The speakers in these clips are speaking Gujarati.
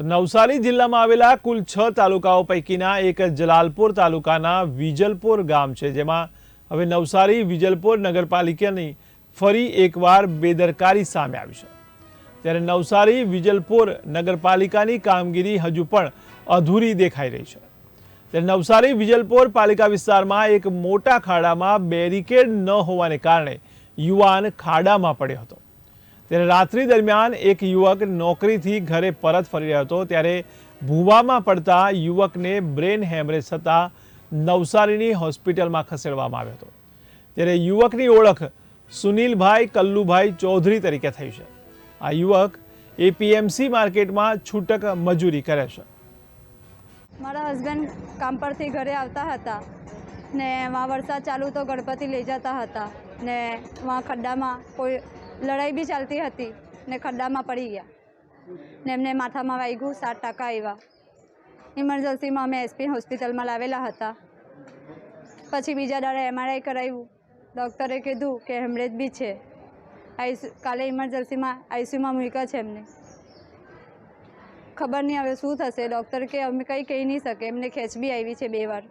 નવસારી જિલ્લામાં આવેલા કુલ છ તાલુકાઓ પૈકીના એક જલાલપુર તાલુકાના વિજલપુર ગામ છે, જેમાં હવે નવસારી વિજલપુર નગરપાલિકાની ફરી એકવાર બેદરકારી સામે આવી છે. ત્યારે નવસારી વિજલપુર નગરપાલિકાની કામગીરી હજુ પણ અધૂરી દેખાઈ રહી છે. ત્યારે નવસારી વિજલપોર પાલિકા વિસ્તારમાં એક મોટા ખાડામાં બેરિકેડ ન હોવાને કારણે યુવાન ખાડામાં પડ્યો હતો. ત્યારે રાત્રિ દરમિયાન એક યુવક નોકરીથી ઘરે પરત ફરી રહ્યો હતો. ત્યારે ભૂવામાં પડતા યુવકને બ્રેન હેમરેજ થતાં નવસારીની હોસ્પિટલમાં ખસેડવામાં આવ્યો હતો. ત્યારે યુવકની ઓળખ સુનિલભાઈ કલ્લુભાઈ ચૌધરી તરીકે થઈ છે. આ યુવક એપીએમસી માર્કેટમાં છૂટક મજૂરી કરે છે. મારા હસબન્ડ કામ પરથી ઘરે આવતા હતા ને વहाँ વરસાદ ચાલુ તો ગણપતિ લઈ જતા હતા ને વहाँ ખડ્ડામાં કોઈ લડાઈ બી ચાલતી હતી ને ખડ્ડામાં પડી ગયા. ને એમને માથામાં વાગ્યું, સાત ટકા આવ્યા. ઇમરજન્સીમાં અમે એસપી હોસ્પિટલમાં લાવેલા હતા. પછી બીજા દાડે એમઆરઆઈ કરાવ્યું ડૉક્ટરે કીધું કે હેમરેજ બી છે. આઈસી, કાલે ઇમરજન્સીમાં આઈસીયુમાં મૂક્યા છે એમને. ખબર નહીં હવે શું થશે. ડૉક્ટર કે અમે કંઈ કહી નહીં શકે. એમને ખેંચ બી આવી છે બે વાર.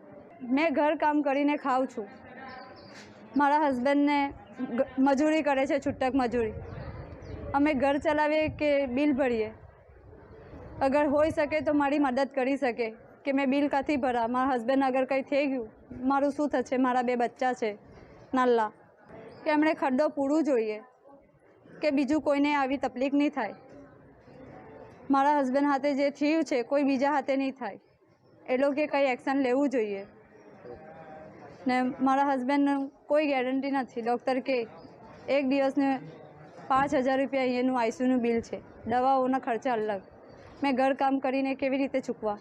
મેં ઘર કામ કરીને ખાઉં છું. મારા હસબન્ડને મજૂરી કરે છે, છૂટક મજૂરી. અમે ઘર ચલાવીએ કે બિલ ભરીએ? અગર હોઈ શકે તો મારી મદદ કરી શકે કે મેં બિલ કાથી ભરા? મારા હસબન્ડ અગર કંઈ થઈ ગયું, મારું શું થશે? મારા બે બચ્ચા છે, નાલ્લા. કે એમણે ખડ્ડો પૂરું જોઈએ કે બીજું કોઈને આવી તકલીફ નહીં થાય. મારા હસબન્ડ હાથે જે થયું છે, કોઈ બીજા હાથે નહીં થાય. એ લોકોએ કંઈ એક્શન લેવું જોઈએ. ને મારા હસબન્ડનું કોઈ ગેરંટી નથી. ડૉક્ટર કે એક દિવસને પાંચ હજાર રૂપિયા અહીંયાનું આઈસીયુનું બિલ છે. દવાઓના ખર્ચા અલગ. મેં ઘરકામ કરીને કેવી રીતે ચૂકવા?